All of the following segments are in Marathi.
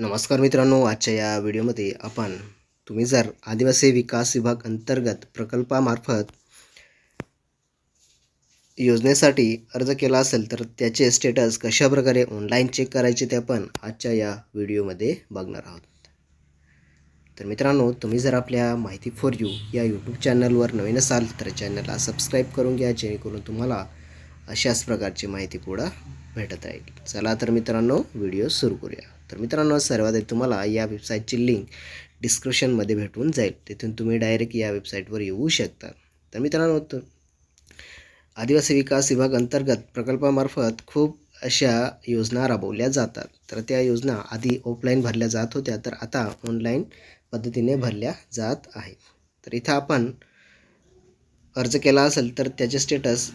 नमस्कार मित्रांनो आजच्या या व्हिडिओमध्ये आपण तुम्ही जर आदिवासी विकास विभाग अंतर्गत प्रकल्पामार्फत योजनेसाठी अर्ज केला असेल तर त्याचे स्टेटस कशाप्रकारे ऑनलाईन चेक करायचे ते आपण आजच्या या व्हिडिओमध्ये बघणार आहोत. तर मित्रांनो तुम्ही जर आपल्या माहिती फॉर यू या यूट्यूब चॅनलवर नवीन असाल तर चॅनलला सबस्क्राईब करून घ्या जेणेकरून तुम्हाला अशाच प्रकारची माहिती पुढं भेटत राहील. चला तर मित्रांनो व्हिडिओ सुरू करूया. तर मित्रांनो सर्वात आधी तुम्हाला या वेबसाईटची लिंक डिस्क्रिप्शनमध्ये भेटून जाईल. तिथून तुम्ही डायरेक्ट या वेबसाईटवर येऊ शकता. तर मित्रांनो आदिवासी विकास विभाग अंतर्गत प्रकल्पामार्फत खूप अशा योजना राबवल्या जातात. तर त्या योजना आधी ऑफलाईन भरल्या जात होत्या तर आता ऑनलाईन पद्धतीने भरल्या जात आहेत. तर इथं आपण अर्ज केला असेल तर त्याचे स्टेटस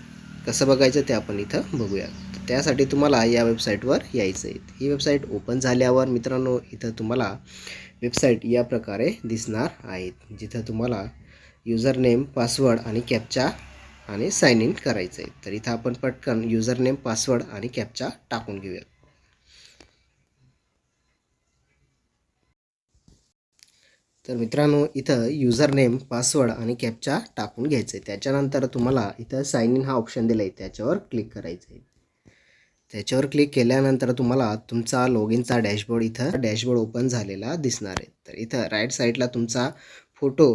कसं बघायचं ते आपण इथं बघूया त्यासाठी तुम्हाला या वेबसाईटवर यायचं आहे. ही वेबसाईट ओपन झाल्यावर मित्रांनो इथं तुम्हाला वेबसाईट या प्रकारे दिसणार आहेत. जिथं तुम्हाला युजर नेम पासवर्ड आणि कॅपचा आणि साइन इन करायचं आहे. तर इथं आपण पटकन युजर नेम पासवर्ड आणि कॅपचा टाकून घेऊया तर मित्रांनो इथं युजर नेम पासवर्ड आणि कॅपचा टाकून घ्यायचं आहे. त्याच्यानंतर तुम्हाला इथं साइन इन हा ऑप्शन दिला आहे त्याच्यावर क्लिक करायचं आहे. त्याच्यावर क्लिक केल्यानंतर तुम्हाला तुमचा लॉग इनचा डॅशबोर्ड इथं डॅशबोर्ड ओपन झालेला दिसणार आहे. तर इथं राईट साईडला तुमचा फोटो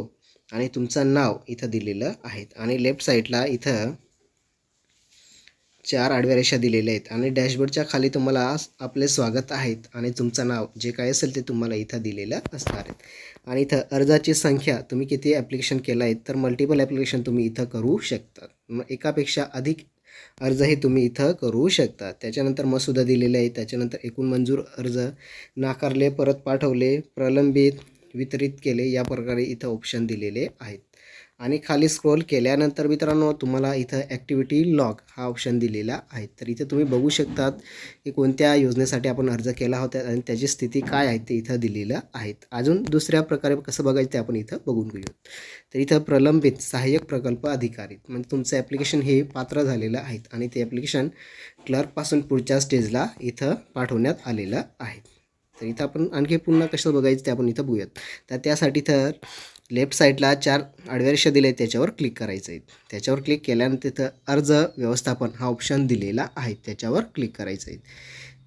आणि तुमचं नाव इथं दिलेलं आहेत. आणि लेफ्ट साईडला इथं चार आडव्या रेषा दिलेल्या आहेत. आणि डॅशबोर्डच्या खाली तुम्हाला आपले स्वागत आहेत आणि तुमचं नाव जे काय असेल ते तुम्हाला इथं दिलेलं असणार आहे. आणि इथं अर्जाची संख्या तुम्ही किती ॲप्लिकेशन केलं आहे तर मल्टिपल ॲप्लिकेशन तुम्ही इथं करू शकता. मग एकापेक्षा अधिक अर्जही तुम्ही इथं करू शकता. त्याच्यानंतर मसुदा दिलेले आहे त्याच्यानंतर एकूण मंजूर अर्ज नाकारले परत पाठवले प्रलंबित वितरित केले. या प्रकारे इथं ऑप्शन दिलेले आहेत. आणि खाली स्क्रोल केल्यानंतर मित्रांनो तुम्हाला इथं ॲक्टिव्हिटी लॉग हा ऑप्शन दिलेला आहे. तर इथं तुम्ही बघू शकतात की कोणत्या योजनेसाठी आपण अर्ज केला होता आणि त्याची स्थिती काय आहे ते इथं दिलेलं आहेत. अजून दुसऱ्या प्रकारे कसं बघायचं ते आपण इथं बघून घेऊ तर इथं प्रलंबित सहाय्यक प्रकल्प अधिकारी म्हणजे तुमचं ॲप्लिकेशन हे पात्र झालेलं आहेत आणि ते ॲप्लिकेशन क्लर्कपासून पुढच्या स्टेजला इथं पाठवण्यात आलेलं आहे. तर इथं आपण आणखी पुन्हा कसं बघायचं ते आपण इथं बघूयात. तर त्यासाठी तर लेफ्ट साईडला चार आडव्या दिले आहेत त्याच्यावर क्लिक करायचं आहे. त्याच्यावर क्लिक केल्यानंतर तिथं अर्ज व्यवस्थापन हा ऑप्शन दिलेला आहे त्याच्यावर क्लिक करायचं आहे.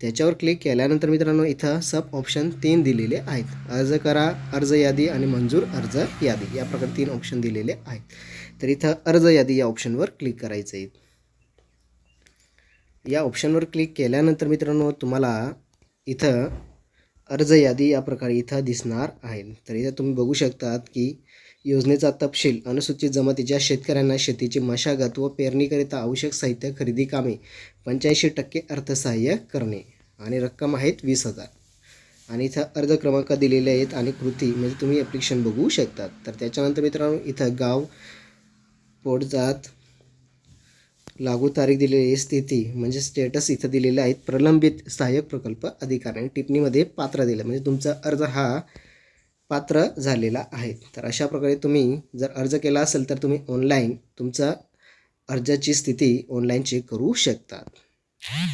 त्याच्यावर क्लिक केल्यानंतर मित्रांनो इथं सब ऑप्शन तीन दिलेले आहेत. अर्ज करा अर्ज यादी आणि मंजूर अर्ज यादी. या प्रकारे तीन ऑप्शन दिलेले आहेत. तर इथं अर्ज यादी या ऑप्शनवर क्लिक करायचं आहे. या ऑप्शनवर क्लिक केल्यानंतर मित्रांनो तुम्हाला इथं अर्ज यादी या प्रकारे इथं दिसणार आहे. तर इथं तुम्ही बघू शकतात की योजनेचा तपशील अनुसूचित जमातीच्या शेतकऱ्यांना शेतीची मशागत व पेरणीकरिता आवश्यक साहित्य खरेदी कामे पंच्याऐंशी टक्के अर्थसहाय्य करणे आणि रक्कम आहेत वीस हजार. आणि इथं अर्ज क्रमांक दिलेले आहेत आणि कृती म्हणजे तुम्ही ॲप्लिकेशन बघू शकतात. तर त्याच्यानंतर मित्रांनो इथं गाव पोटजात लागू तारीख दिलेली स्थिती म्हणजे स्टेटस इथं दिलेले आहेत. प्रलंबित सहाय्यक प्रकल्प अधिकारी. आणि टिप्पणीमध्ये पात्र दिलं. म्हणजे तुमचा अर्ज हा पात्र झालेला आहे. तर अशा प्रकारे तुम्ही जर अर्ज केला असेल तर तुम्ही ऑनलाईन तुमचा अर्जाची स्थिती ऑनलाईन चेक करू शकतात.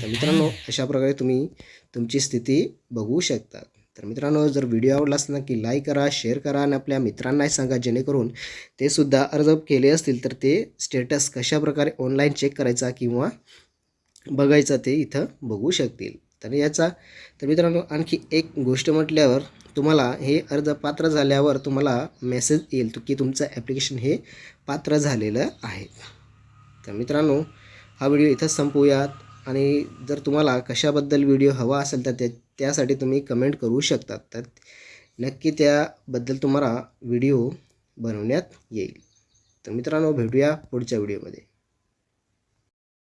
तर मित्रांनो अशा प्रकारे तुम्ही तुमची स्थिती बघू शकतात. तर मित्रांनो जर व्हिडिओ आवडला असला की लाईक करा शेअर करा आणि आपल्या मित्रांनाही सांगा जेणेकरून ते सुद्धा अर्ज केले असतील तर ते स्टेटस कशाप्रकारे ऑनलाईन चेक करायचा किंवा बघायचा ते इथं बघू शकतील. तर याचा तर मित्रांनो आणखी एक गोष्ट म्हटल्यावर तुम्हाला हे अर्ज पात्र झाल्यावर तुम्हाला मेसेज येईल की तुमचं ॲप्लिकेशन हे पात्र झालेलं आहे. तर मित्रांनो हा व्हिडिओ इथं संपवूयात आणि जर तुम्हाला कशाबद्दल व्हिडिओ हवा असेल तर ते त्यासाठी तुम्ही कमेंट करू शकतात. तर नक्की त्याबद्दल तुम्हाला व्हिडिओ बनवण्यात येईल. तर मित्रांनो भेटूया पुढच्या व्हिडिओमध्ये